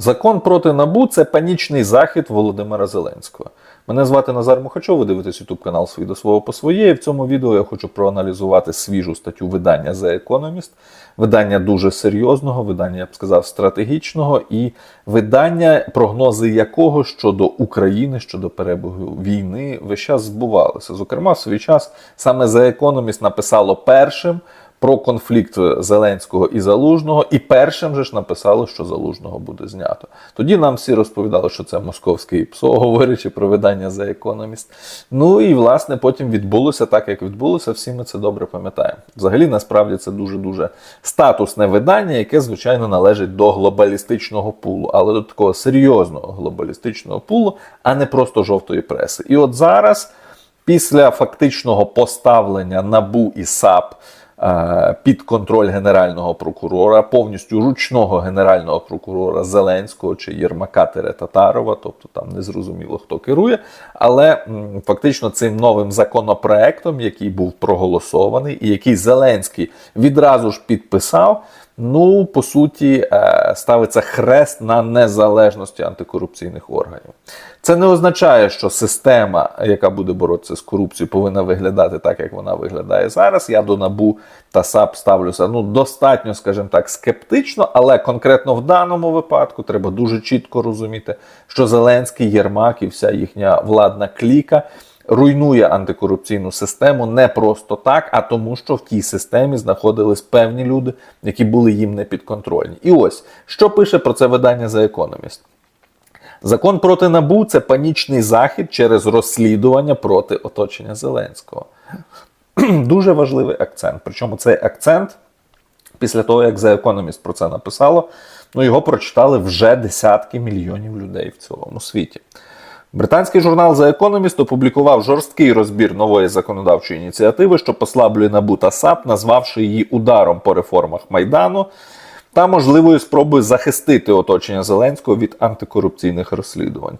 Закон проти набу це панічний захід Володимира Зеленського. Мене звати Назар Мухачов, ви дивитесь YouTube канал «Свій до свого по своє. В цьому відео я хочу проаналізувати свіжу статтю видання The Economist. Видання дуже серйозного, видання, я б сказав, стратегічного, і видання, прогнози якого щодо України, щодо перебігу війни, весь час збувалися. Зокрема, в свій час саме The Economist написало першим про конфлікт Зеленського і Залужного, і першим же ж написали, що Залужного буде знято. Тоді нам всі розповідали, що це московський ПСО, говорячи про видання The Economist. Ну і власне потім відбулося так, як відбулося. Всі ми це добре пам'ятаємо. Взагалі, насправді, це дуже дуже статусне видання, яке звичайно належить до глобалістичного пулу, але до такого серйозного глобалістичного пулу, а не просто жовтої преси. І от зараз, після фактичного поставлення набу і САП е, під контроль генерального прокурора, повністю ручного генерального прокурора Зеленського чи Єрмака Тере Татарова, тобто там не зрозуміло хто керує. Але фактично цим новим законопроектом, який був проголосований, і який Зеленський відразу ж підписав. Ну, по суті, е, ставиться хрест на незалежності антикорупційних органів. Це не означає, що система, яка буде боротися з корупцією, повинна виглядати так, як вона виглядає зараз. Я до НАБУ та САП ставлюся ну, достатньо, скажімо так, скептично, але конкретно в даному випадку треба дуже чітко розуміти, що Зеленський, Єрмак і вся їхня владна кліка руйнує антикорупційну систему не просто так, а тому, що в тій системі знаходились певні люди, які були їм не підконтрольні. І ось що пише про це видання The Economist. Закон проти набу це панічний захід через розслідування проти оточення Зеленського. Дуже важливий акцент. Причому цей акцент, після того, як The Economist про це написало, ну його прочитали вже десятки мільйонів людей в цілому світі. Британський журнал The Economist опублікував жорсткий розбір нової законодавчої ініціативи, що послаблює НАБУ та САП, назвавши її ударом по реформах Майдану та можливою спробою захистити оточення Зеленського від антикорупційних розслідувань.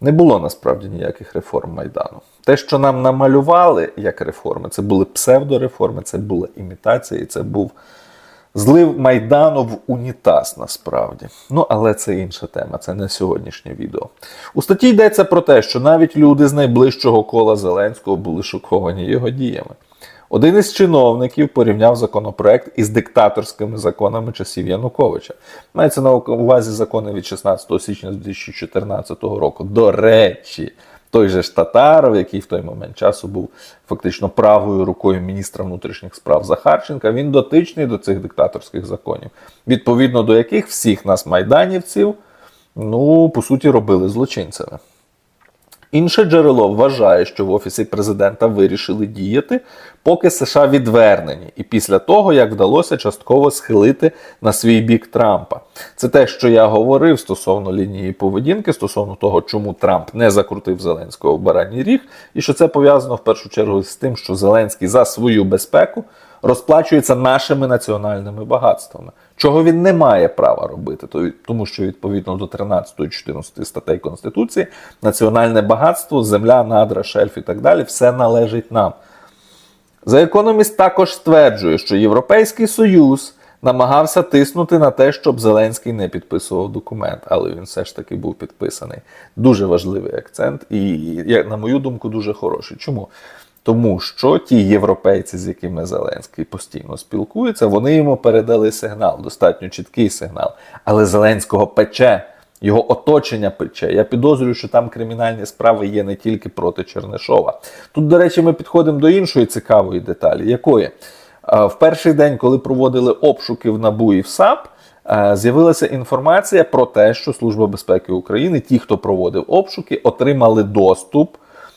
Не було насправді ніяких реформ Майдану. Те, що нам намалювали як реформи, це були псевдореформи, це була імітація, і це був злив Майдану в унітаз насправді. Ну, але це інша тема, це не сьогоднішнє відео. У статті йдеться про те, що навіть люди з найближчого кола Зеленського були шоковані його діями. Один із чиновників порівняв законопроект із диктаторськими законами часів Януковича. Мається на увазі закони від 16 січня 2014 року. До речі, той же ж Татаров, який в той момент часу був фактично правою рукою міністра внутрішніх справ Захарченка, він дотичний до цих диктаторських законів, відповідно до яких всіх нас, майданівців, ну, по суті, робили злочинцями. Інше джерело вважає, що в Офісі президента вирішили діяти, поки США відвернені, і після того, як вдалося частково схилити на свій бік Трампа. Це те, що я говорив стосовно лінії поведінки, стосовно того, чому Трамп не закрутив Зеленського в бараній ріг, і що це пов'язано в першу чергу з тим, що Зеленський за свою безпеку розплачується нашими національними багатствами. Чого він не має права робити, то тому що відповідно до 13 і 14 статей Конституції національне багатство, земля, надра, шельф і так далі все належить нам. The Economist також стверджує, що Європейський Союз намагався тиснути на те, щоб Зеленський не підписував документ, але він все ж таки був підписаний. Дуже важливий акцент, і, на мою думку, дуже хороший. Чому? Тому що ті європейці, з якими Зеленський постійно спілкується, вони йому передали сигнал, достатньо чіткий сигнал. Але Зеленського пече, його оточення пече. Я підозрюю, що там кримінальні справи є не тільки проти Чернишова. Тут, до речі, ми підходимо до іншої цікавої деталі. Якої? Е, В перший день, коли проводили обшуки в НАБУ і в САП, е, з'явилася інформація про те, що Служба безпеки України, ті, хто проводив обшуки, отримали доступ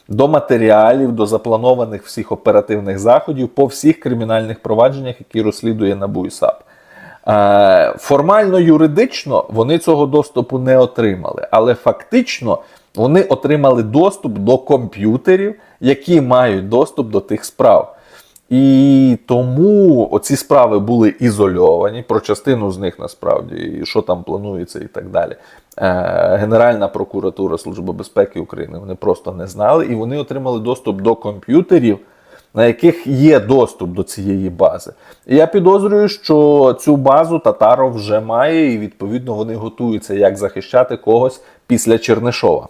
до матеріалів, до запланованих всіх оперативних заходів по всіх кримінальних провадженнях, які розслідує НАБУ і САП. Е, Формально юридично вони цього доступу не отримали, але фактично вони отримали доступ до комп'ютерів, які мають доступ до тих справ. І тому оці справи були ізольовані. Про частину з них насправді, і що там планується, і так далі. Е, Генеральна прокуратура Служба безпеки України вони просто не знали, і вони отримали доступ до комп'ютерів на яких є доступ до цієї бази. І я підозрюю, що цю базу Татаров вже має, і відповідно вони готуються, як захищати когось після Чернишова.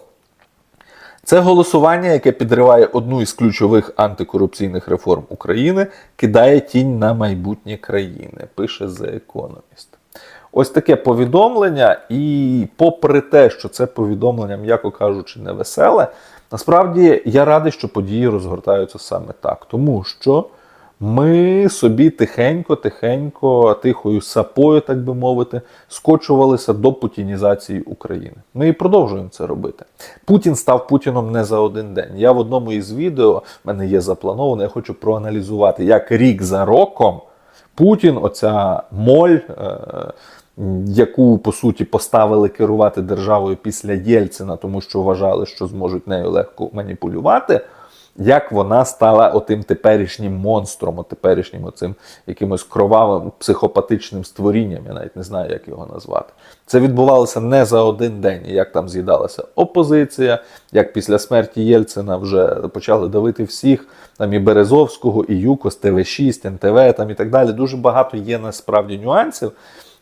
Це голосування, яке підриває одну із ключових антикорупційних реформ України, кидає тінь на майбутнє країни, пише The Economist. Ось таке повідомлення, і попри те, що це повідомлення, м'яко кажучи, невеселе, насправді я радий, що події розгортаються саме так, тому що ми собі тихенько, тихенько, тихою сапою, так би мовити, скочувалися до путінізації України. Ми і продовжуємо це робити. Путін став Путіном не за один день. Я в одному із відео, в мене є заплановано, я хочу проаналізувати, як рік за роком Путін, оця моль. Е- Яку по суті поставили керувати державою після Єльцина, тому що вважали, що зможуть нею легко маніпулювати, як вона стала отим теперішнім монстром, от теперішнім оцим якимось кровавим психопатичним створінням, я навіть не знаю, як його назвати. Це відбувалося не за один день, як там з'їдалася опозиція, як після смерті Єльцина вже почали давити всіх, там і Березовського, і ЮКОС, ТВ6, НТВ там і так далі. Дуже багато є насправді нюансів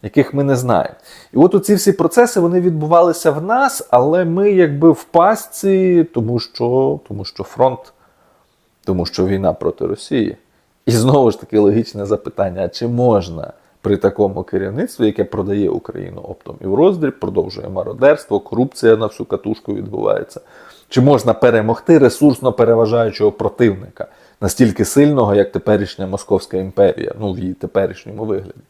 яких ми не знаємо. І от оці всі процеси вони відбувалися в нас, але ми якби в пастці, тому що, тому що фронт, тому що війна проти Росії. І знову ж таки логічне запитання: чи можна при такому керівництві, яке продає Україну оптом і в роздріб, продовжує мародерство, корупція на всю катушку відбувається? Чи можна перемогти ресурсно переважаючого противника настільки сильного, як теперішня Московська імперія, ну в її теперішньому вигляді?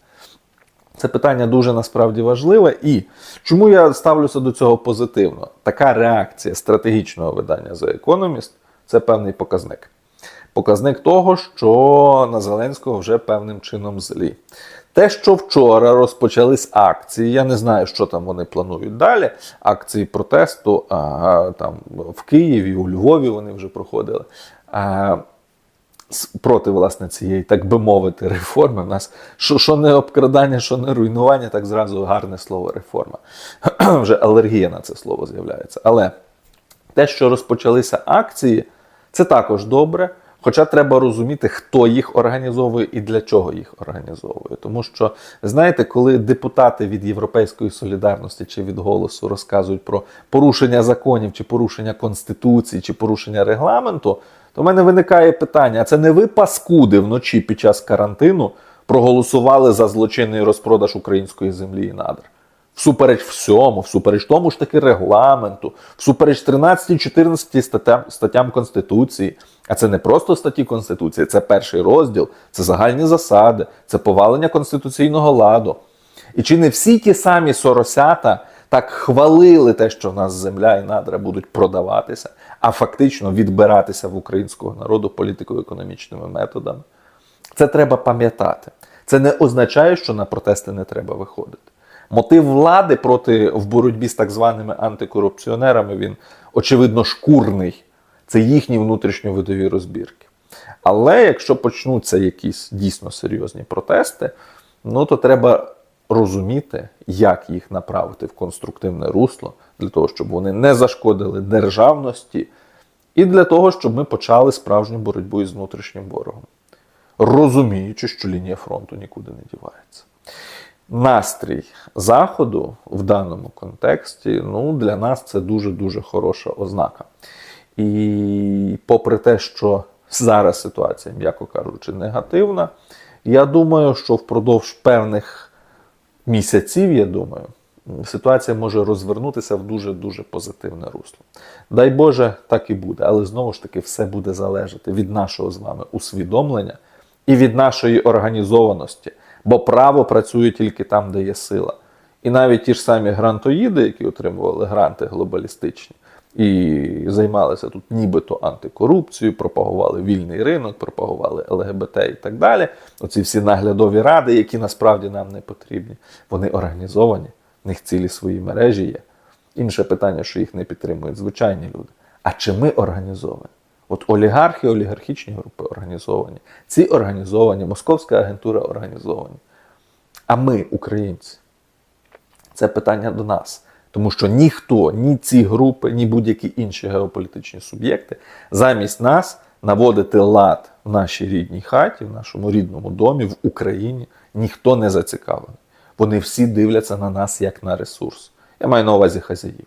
Це питання дуже насправді важливе. І чому я ставлюся до цього позитивно? Така реакція стратегічного видання The Economist – це певний показник. Показник того, що на Зеленського вже певним чином злі. Те, що вчора розпочались акції, я не знаю, що там вони планують далі. Акції протесту а, там в Києві, у Львові вони вже проходили. А, проти власне цієї, так би мовити, реформи. У нас що, що не обкрадання, що не руйнування, так зразу гарне слово реформа. Вже алергія на це слово з'являється. Але те, що розпочалися акції, це також добре. Хоча треба розуміти, хто їх організовує і для чого їх організовує. Тому що, знаєте, коли депутати від Європейської солідарності чи від голосу розказують про порушення законів, чи порушення конституції, чи порушення регламенту, то в мене виникає питання: а це не ви паскуди вночі під час карантину проголосували за злочинний розпродаж української землі і надр? Всупереч всьому, всупереч тому ж таки регламенту, всупереч 13-14 статтям, статтям Конституції. А це не просто статті Конституції, це перший розділ, це загальні засади, це повалення конституційного ладу. І чи не всі ті самі соросята так хвалили те, що в нас земля і надра будуть продаватися, а фактично відбиратися в українського народу політико-економічними методами? Це треба пам'ятати. Це не означає, що на протести не треба виходити. Мотив влади проти в боротьбі з так званими антикорупціонерами він очевидно шкурний. Це їхні внутрішньовидові розбірки. Але якщо почнуться якісь дійсно серйозні протести, ну то треба розуміти, як їх направити в конструктивне русло, для того, щоб вони не зашкодили державності, і для того, щоб ми почали справжню боротьбу із внутрішнім ворогом, розуміючи, що лінія фронту нікуди не дівається. Настрій Заходу в даному контексті ну, для нас це дуже-дуже хороша ознака. І попри те, що зараз ситуація, м'яко кажучи, негативна, я думаю, що впродовж певних місяців, я думаю, ситуація може розвернутися в дуже-дуже позитивне русло. Дай Боже, так і буде, але знову ж таки все буде залежати від нашого з вами усвідомлення і від нашої організованості, бо право працює тільки там, де є сила. І навіть ті ж самі грантоїди, які отримували гранти глобалістичні, і займалися тут нібито антикорупцією, пропагували вільний ринок, пропагували ЛГБТ і так далі. Оці всі наглядові ради, які насправді нам не потрібні, вони організовані, в них цілі свої мережі є. Інше питання, що їх не підтримують звичайні люди. А чи ми організовані? От олігархи, олігархічні групи організовані, ці організовані, московська агентура організовані. А ми, українці, це питання до нас. Тому що ніхто, ні ці групи, ні будь-які інші геополітичні суб'єкти замість нас наводити лад в нашій рідній хаті, в нашому рідному домі, в Україні ніхто не зацікавлений. Вони всі дивляться на нас як на ресурс. Я маю на увазі хазяїв.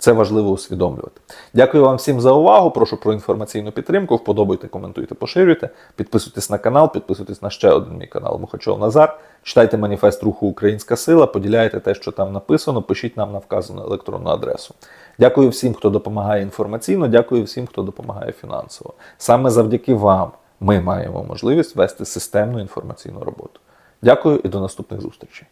Це важливо усвідомлювати. Дякую вам всім за увагу. Прошу про інформаційну підтримку. Вподобайте, коментуйте, поширюйте. Підписуйтесь на канал, підписуйтесь на ще один мій канал Мухачов Назар. Читайте маніфест руху Українська Сила, поділяйте те, що там написано, пишіть нам на вказану електронну адресу. Дякую всім, хто допомагає інформаційно, дякую всім, хто допомагає фінансово. Саме завдяки вам ми маємо можливість вести системну інформаційну роботу. Дякую і до наступних зустрічей.